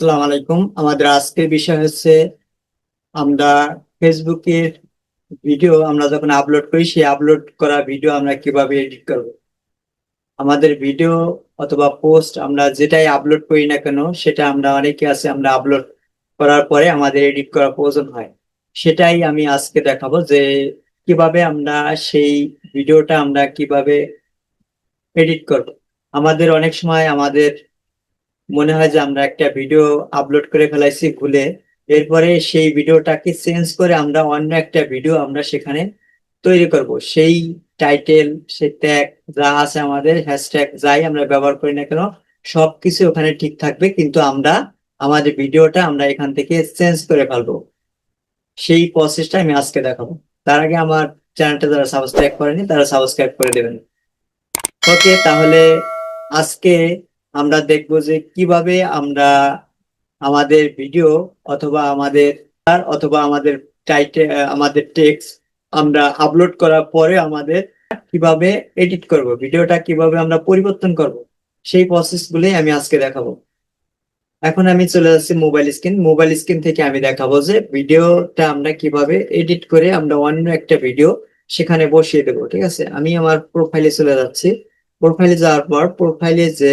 আসসালামু আলাইকুম। আমাদের আজকের বিষয় হচ্ছে, আমরা ফেসবুকের ভিডিও আমরা যখন আপলোড করি, সেই আপলোড করা ভিডিও আমরা কীভাবে এডিট করব? আমাদের ভিডিও অথবা পোস্ট আমরা যেটাই আপলোড করি না কেন, সেটা আমরা অনেকে আছে, আমরা আপলোড করার পরে আমাদের এডিট করা প্রয়োজন হয়। সেটাই আমি আজকে দেখাবো যে কীভাবে আমরা সেই ভিডিওটা আমরা কীভাবে এডিট করব। আমাদের অনেক সময় আমাদের মনে হয় যে আমরা একটা ভিডিও আপলোড করে ফেলাইছি ভুলে। এরপরে সেই ভিডিওটাকে চেঞ্জ করে আমরা অন্য একটা ভিডিও আমরা সেখানে তৈরি করব। সেই টাইটেল সেই ট্যাগ যা আছে আমাদের হ্যাশট্যাগ যাই আমরা ব্যবহার করি না কেন, সবকিছু ওখানে ঠিক থাকবে, কিন্তু আমরা, আমাদের ভিডিওটা আমরা এখান থেকে চেঞ্জ করে ফেলব। সেই প্রসেসটা আমি আজকে দেখাবো। তার আগে আমার চ্যানেলটা যারা সাবস্ক্রাইব করেনি, তারা সাবস্ক্রাইব করে দেবেন। ওকে তাহলে আজকে আমরা দেখব যে কীভাবে আমরা আমাদের ভিডিও অথবা আমাদের অথবা আমাদের টাইটে আমাদের টেক্সট আমরা আপলোড করার পরে আমাদের কীভাবে এডিট করব ভিডিওটা কীভাবে আমরা পরিবর্তন করব, সেই প্রসেস গুলোই আমি আজকে দেখাবো। এখন আমি চলে যাচ্ছি মোবাইল স্ক্রিন মোবাইল স্ক্রিন থেকে আমি দেখাবো যে ভিডিওটা আমরা কীভাবে এডিট করে আমরা অন্য একটা ভিডিও সেখানে বসিয়ে দেবো, ঠিক আছে? আমি আমার প্রোফাইলে চলে যাচ্ছি। প্রোফাইলে যাওয়ার পর প্রোফাইলে যে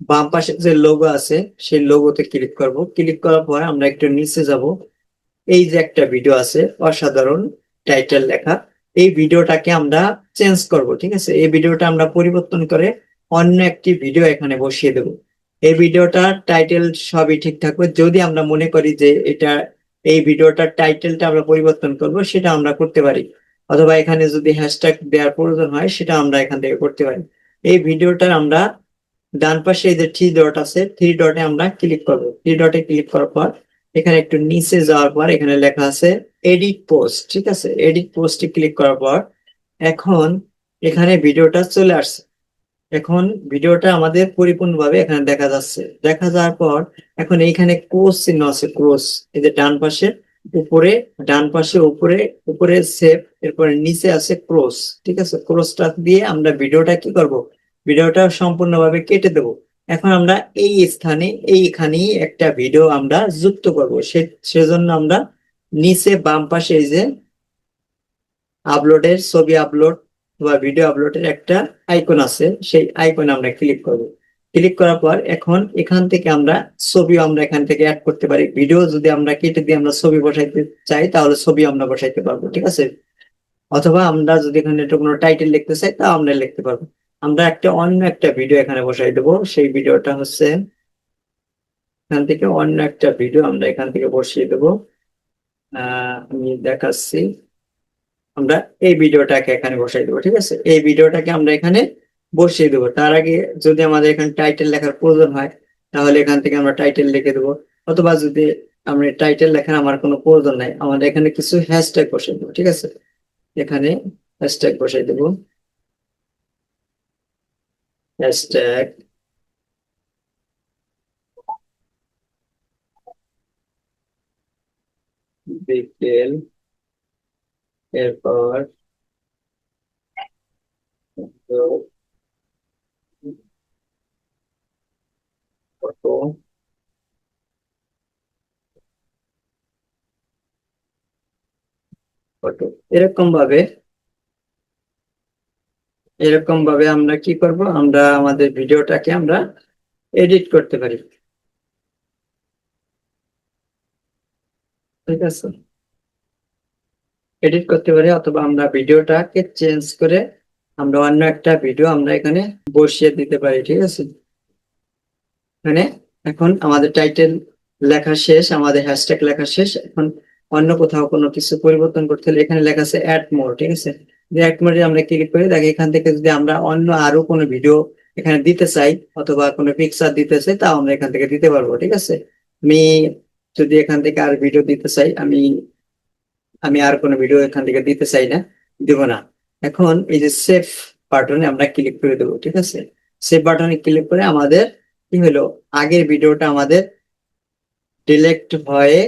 বাম পাশে যে লোগো আছে, সেই লোগোতে ক্লিক করব। ক্লিক করার পর আমরা একটু নিচে যাব। এই যে একটা ভিডিও আছে, অসাধারণ টাইটেল লেখা। এই ভিডিওটাকে আমরা চেঞ্জ করব, ঠিক আছে? এই ভিডিওটা আমরা পরিবর্তন করে অন্য একটি ভিডিও এখানে বসিয়ে দেব। এই ভিডিওটার টাইটেল সবই ঠিক থাকবে। যদি আমরা মনে করি যে এটা, এই ভিডিওটার টাইটেলটা আমরা পরিবর্তন করব, সেটা আমরা করতে পারি। অথবা এখানে যদি হ্যাশট্যাগ দেওয়ার প্রয়োজন হয়, সেটা আমরা এখান থেকে করতে পারি। এই ভিডিওটার আমরা ডান পাশে এই যে থ্রি ডট আছে থ্রি ডটে আমরা ক্লিক করব। থ্রি ডটে ক্লিক করার পর, এখানে একটু নিচে যাওয়ার পর এখানে লেখা আছে এডিট পোস্ট ঠিক আছে? এডিট পোস্টে ক্লিক করার পর, এখন এখানে ভিডিওটা চলে আসছে। এখন ভিডিওটা আমাদের পরিপূর্ণভাবে এখানে দেখা যাচ্ছে। দেখা যাওয়ার পর, এখন এইখানে ক্রোস চিহ্ন আছে ক্রোস এই যে ডান পাশে, উপরে, ডান পাশে উপরে উপরে সেভ এরপরে নিচে আছে ক্রোস ঠিক আছে? ক্রোসটা দিয়ে আমরা ভিডিওটা কি করব? ভিডিওটা সম্পূর্ণভাবে কেটে দেব। এখন আমরা এই স্থানে এইখানেই একটা ভিডিও আমরা যুক্ত করব। সে সেজন্য আমরা নিচে বাম পাশে এই যে আপলোডের ছবি আপলোড বা ভিডিও আপলোডের একটা আইকন আছে, সেই আইকনে আমরা ক্লিক করব। ক্লিক করার পর এখন এখান থেকে আমরা ছবিও আমরা এখান থেকে অ্যাড করতে পারি। ভিডিও যদি আমরা কেটে দিয়ে আমরা ছবি বসাইতে চাই, তাহলে ছবি আমরা বসাইতে পারব, ঠিক আছে? অথবা আমরা যদি এখানে একটু কোনো টাইটেল লিখতে চাই তা আমরা লিখতে পারব। আমরা একটা অন্য একটা ভিডিও এখানে বসাই দেবো। সেই ভিডিওটা হচ্ছে এখান থেকে অন্য একটা ভিডিও আমরা এখান থেকে বসিয়ে দেবো। আমি দেখাচ্ছি। আমরা এই ভিডিওটাকে এখানে বসাই দেবো, ঠিক আছে? এই ভিডিওটাকে আমরা এখানে বসিয়ে দেবো। তার আগে যদি আমাদের এখানে টাইটেল লেখার প্রয়োজন হয়, তাহলে এখান থেকে আমরা টাইটেল লিখে দেবো। অথবা যদি আমরা টাইটেল লেখার আমার কোনো প্রয়োজন নাই, আমাদের এখানে কিছু হ্যাশট্যাগ বসাই দেবো, ঠিক আছে? এখানে হ্যাশট্যাগ বসাই দেবো। হ্যাশট্যাগ বিকেল এরপর ফটো ফটো এরকম ভাবে এরকম ভাবে আমরা কি করব? আমরা আমাদের ভিডিওটাকে আমরা এডিট করতে পারি। ঠিক আছে? এডিট করতে পারি অথবা আমরা ভিডিওটাকে চেঞ্জ করে আমরা অন্য একটা ভিডিও আমরা এখানে বসিয়ে দিতে পারি, ঠিক আছে? এখানে এখন আমাদের টাইটেল লেখা শেষ, আমাদের হ্যাশট্যাগ লেখা শেষ। এখন অন্য কোথাও কোনো কিছু পরিবর্তন করতে হলে এখানে লেখা আছে অ্যাড মোর ঠিক আছে? অ্যাড মোরে আমরা ক্লিক করি। দেখি, এখান থেকে যদি আমরা অন্য আরও কোনো ভিডিও এখানে দিতে চাই, অথবা কোনো পিকচার দিতে চাই, তাও আমরা এখান থেকে দিতে পারব, ঠিক আছে? আমি যদি এখান থেকে আর ভিডিও দিতে চাই, আমি আমি আর কোনো ভিডিও এখান থেকে দিতে চাই না, দিব না। এখন এই যে সেভ বাটনে আমরা ক্লিক করে দেবো, ঠিক আছে? সেভ বাটনে ক্লিক করে আমাদের কি হলো? আগের ভিডিওটা আমাদের ডিলেক্ট হয়ে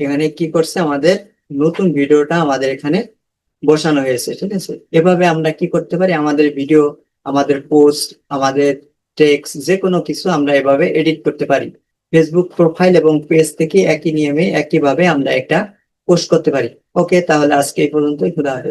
এখানে কি করছে? আমাদের নতুন ভিডিওটা আমাদের এখানে বসানো হয়েছে, ঠিক আছে? এভাবে আমরা কি করতে পারি? আমাদের ভিডিও আমাদের পোস্ট আমাদের টেক্সট যে কোনো কিছু আমরা এভাবে এডিট করতে পারি। ফেসবুক প্রোফাইল এবং পেজ থেকে একই নিয়মে, একইভাবে আমরা একটা পোস্ট করতে পারি। ওকে তাহলে আজকে এই পর্যন্তই, খুদা হাফেজ।